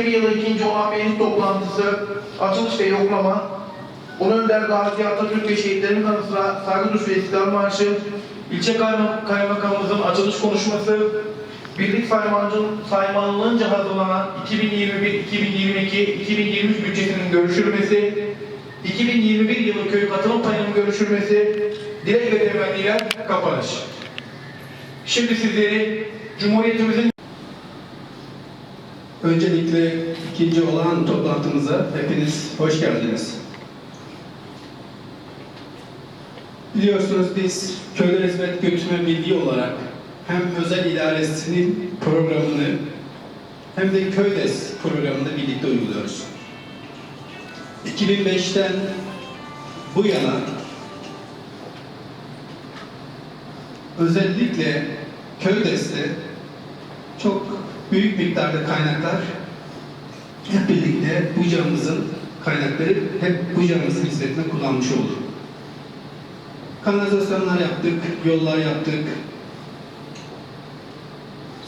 Bir yılı ikinci olan meclis toplantısı, açılış ve yoklama, Ulu Önder Gazi Atatürk ve şehitlerin kanı sıra saygı duruşu ve istiklal marşı, ilçe kayma- kaymakamımızın açılış konuşması, birlik saymanlığınca hazırlanan 2021-2022-2023 bütçesinin görüşülmesi, 2021 yılı köy katılım payının görüşülmesi, dilek ve temenniler kapanış. Şimdi sizleri Cumhuriyetimizin Öncelikle ikinci olan toplantımıza hepiniz hoş geldiniz. Biliyorsunuz biz Köyler Hizmet Götürme Birliği olarak hem özel idaresinin programını hem de Köydes programını birlikte uyguluyoruz. 2005'ten bu yana özellikle Köydes'te çok büyük miktarda kaynaklar hep birlikte Buca'mızın kaynakları hep Buca'mızın hizmetine kullanmış olduk. Kanalizasyonlar yaptık, yollar yaptık.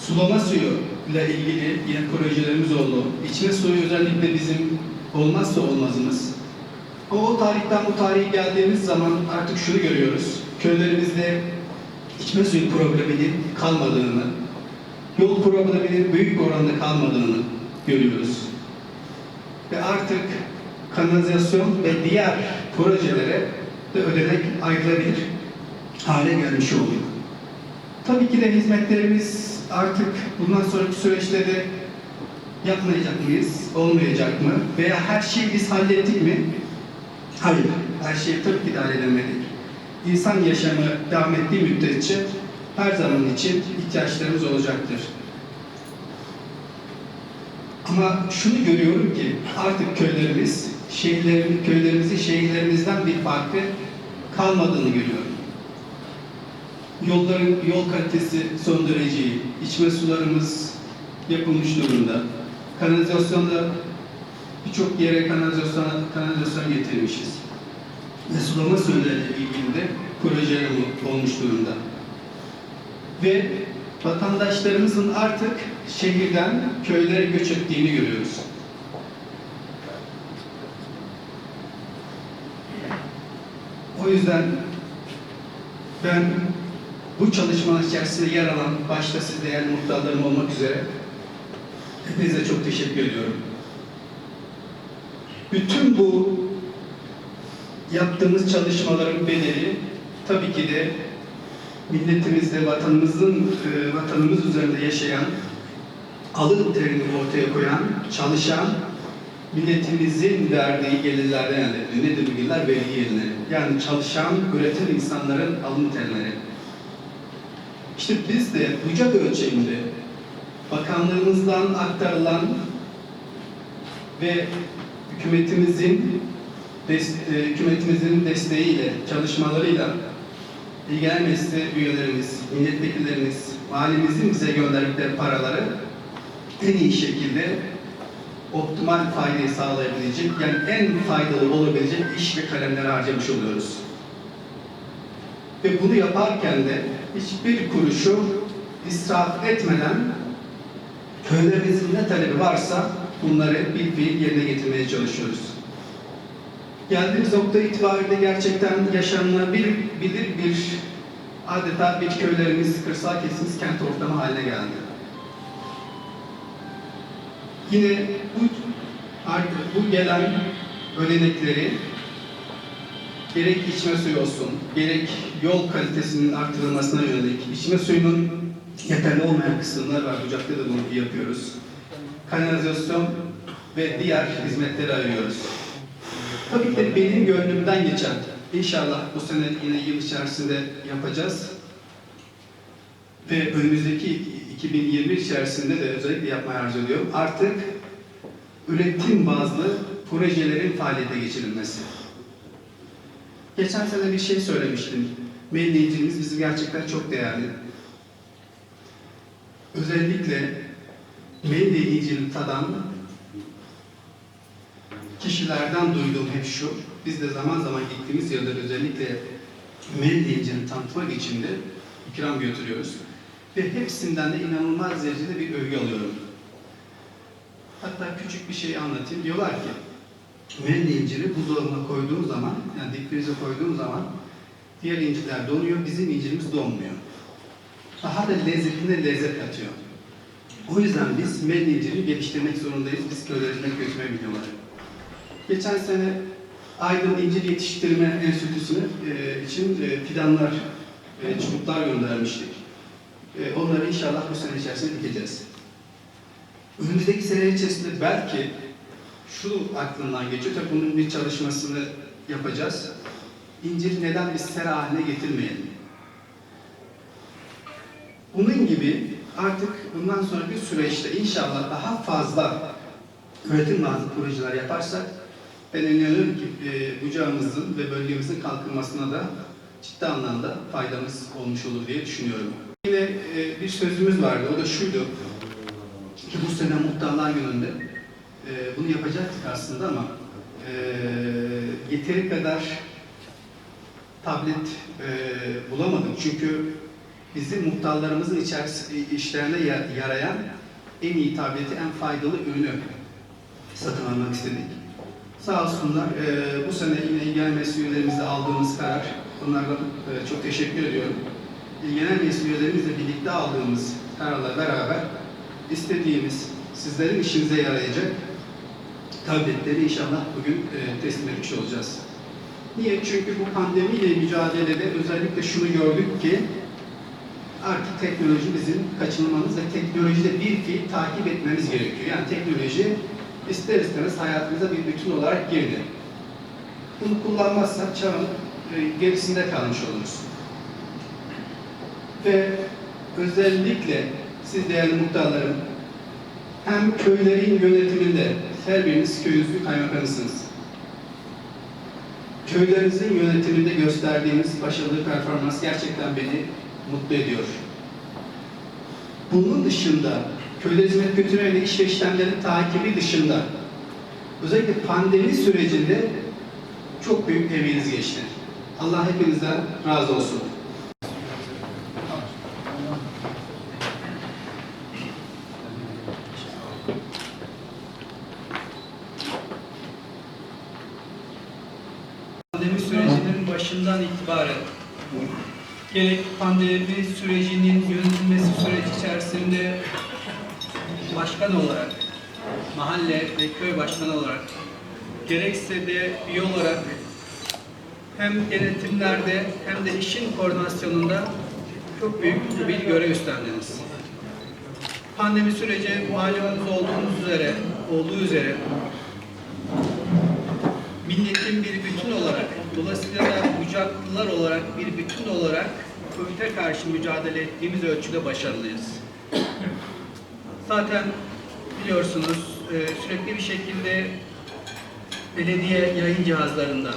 Sulama suyu ile ilgili yine projelerimiz oldu. İçme suyu özellikle bizim olmazsa olmazımız. Ama o tarihten bu tarihe geldiğimiz zaman artık şunu görüyoruz. Köylerimizde içme suyu probleminin kalmadığını, yol probleminin büyük oranda kalmadığını görüyoruz. Ve artık kanalizasyon ve diğer projelere de ödenek ayrılabilir hale gelmiş oluyor. Tabii ki de hizmetlerimiz artık bundan sonraki süreçte de yapmayacak mıyız, olmayacak mı? Veya her şeyi biz hallettik mi? Hayır, her şeyi tabii ki de halledemedik. İnsan yaşamı devam ettiği müddetçe her zaman için ihtiyaçlarımız olacaktır. Ama şunu görüyorum ki artık köylerimiz, şehirlerin, köylerimizin şehirlerimizden bir farkı kalmadığını görüyorum. Yolların yol kalitesi son derece iyi. İçme sularımız yapılmış durumda. Kanalizasyonda birçok yere kanalizasyon, kanalizasyon getirmişiz. Ve sulama suyuyla ilgili de projeler olmuş durumda. Ve vatandaşlarımızın artık şehirden köylere göç ettiğini görüyoruz. O yüzden ben bu çalışmanın içerisinde yer alan başta siz değerli muhtarlarım olmak üzere hepinize çok teşekkür ediyorum. Bütün bu yaptığımız çalışmaların bedeli tabii ki de milletimizde, vatanımızın, e, vatanımız üzerinde yaşayan, alın terini ortaya koyan, çalışan, milletimizin verdiği gelirlerden elde ediyor. Nedir bu gelirler? Vergi gelirleri. Yani çalışan, üreten insanların alın terleri. İşte biz de bucak ölçeğinde bakanlığımızdan aktarılan ve hükümetimizin des- e, hükümetimizin desteğiyle, çalışmalarıyla ilgilenen mecliste üyelerimiz, milletvekillerimiz, mahallemizin bize gönderdikleri paraları en iyi şekilde optimal faydayı sağlayabilecek, yani en faydalı olabilecek iş ve kalemleri harcamış oluyoruz. Ve bunu yaparken de hiçbir kuruşu israf etmeden köylerimizin ne talebi varsa bunları bir fiil yerine getirmeye çalışıyoruz. Geldiğimiz nokta itibariyle gerçekten yaşanılabilir bilir bir adeta bir köylerimiz, kırsal kesimimiz kent ortamı haline geldi. Yine bu artık bu gelen ödenekleri gerek içme suyu olsun, gerek yol kalitesinin artırılmasına yönelik içme suyunun yeterli olmayan kısımlar var. Bucak'ta da bunu yapıyoruz. Kanalizasyon ve diğer hizmetleri ayırıyoruz. Tabii ki benim gönlümden geçen, inşallah bu sene yine yıl içerisinde yapacağız. Ve önümüzdeki 2020 içerisinde de özellikle yapmaya arzu ediyorum. Artık üretim bazlı projelerin faaliyete geçirilmesi. Geçen sene bir şey söylemiştim. Milliyetimiz bizim gerçekten çok değerli. Özellikle Melli İncil'i tadan kişilerden duyduğum hep şu, biz de zaman zaman gittiğimiz yerde özellikle Melli İncil'i tanıtmak için de ikram götürüyoruz. Ve hepsinden de inanılmaz derecede bir övgü alıyorum. Hatta küçük bir şey anlatayım. Diyorlar ki Melli inciri buzdolabına koyduğun zaman, yani dipfrize koyduğun zaman diğer incirler donuyor, bizim incirimiz donmuyor. Daha da lezzetine lezzet katıyor. O yüzden biz melli inciri geliştirmek zorundayız. Biz köyler hizmet götürme videoları. Geçen sene Aydın İncir Yetiştirme Enstitüsü'nü e, için e, fidanlar, e, çubuklar göndermiştik. E, onları inşallah bu sene içerisinde dikeceğiz. Önümüzdeki sene içerisinde belki şu aklından geçiyor, tabii bunun bir çalışmasını yapacağız. İncir neden biz sera haline getirmeyelim? Bunun gibi artık bundan sonra bir süreçte inşallah daha fazla üretim bazlı projeler yaparsak ben inanıyorum ki e, bucağımızın ve bölgemizin kalkınmasına da ciddi anlamda faydamız olmuş olur diye düşünüyorum. Yine e, bir sözümüz vardı, o da şuydu ki bu sene muhtarlar gününde e, bunu yapacaktık aslında ama e, yeteri kadar tablet e, bulamadık. Çünkü bizim muhtarlarımızın içerisinde işlerine ya- yarayan en iyi tableti, en faydalı ürünü satın almak istedik. Sağ olsunlar e, bu sene yine ilgilenen meclis üyelerimizle aldığımız karar, onlara e, çok teşekkür ediyorum. İlgilenen meclis üyelerimizle birlikte aldığımız kararla beraber istediğimiz, sizlerin işinize yarayacak tabletleri inşallah bugün e, teslim etmiş olacağız. Niye? Çünkü bu pandemiyle mücadelede özellikle şunu gördük ki artık teknoloji bizim kaçınılmamız ve teknolojide bir fiil takip etmemiz gerekiyor. Yani teknoloji ister istemez hayatımıza bir bütün olarak girdi. Bunu kullanmazsak çağın e, gerisinde kalmış oluruz. Ve özellikle siz değerli muhtarlarım hem köylerin yönetiminde her biriniz köyünüzün kaymakamısınız. Köylerinizin yönetiminde gösterdiğiniz başarılı performans gerçekten beni mutlu ediyor. Bunun dışında köyde hizmet götürme ve iş ve takibi dışında özellikle pandemi sürecinde çok büyük emeğiniz geçti. Allah hepinizden razı olsun. Pandemi sürecinin başından itibaren gerek pandemi sürecinin yönetilmesi süreci içerisinde başkan olarak, mahalle ve köy başkanı olarak, gerekse de üye olarak hem denetimlerde hem de işin koordinasyonunda çok büyük bir görev üstlendiniz. Pandemi süreci malumunuz olduğunuz üzere, olduğu üzere milletin bir bütün olarak, dolayısıyla da bucaklılar olarak bir bütün olarak COVID'e karşı mücadele ettiğimiz ölçüde başarılıyız. Zaten biliyorsunuz e, sürekli bir şekilde belediye yayın cihazlarından,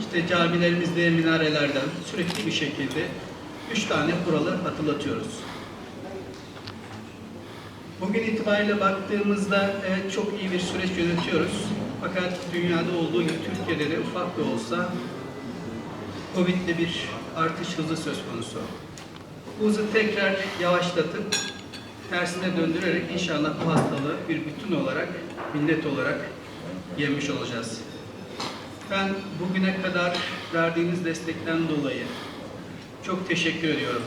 işte camilerimizde minarelerden sürekli bir şekilde üç tane kuralı hatırlatıyoruz. Bugün itibariyle baktığımızda evet çok iyi bir süreç yönetiyoruz. Fakat dünyada olduğu gibi Türkiye'de de ufak da olsa Covid'de bir artış hızı söz konusu. Bu hızı tekrar yavaşlatıp tersine döndürerek inşallah bu hastalığı bir bütün olarak, millet olarak yenmiş olacağız. Ben bugüne kadar verdiğiniz destekten dolayı çok teşekkür ediyorum.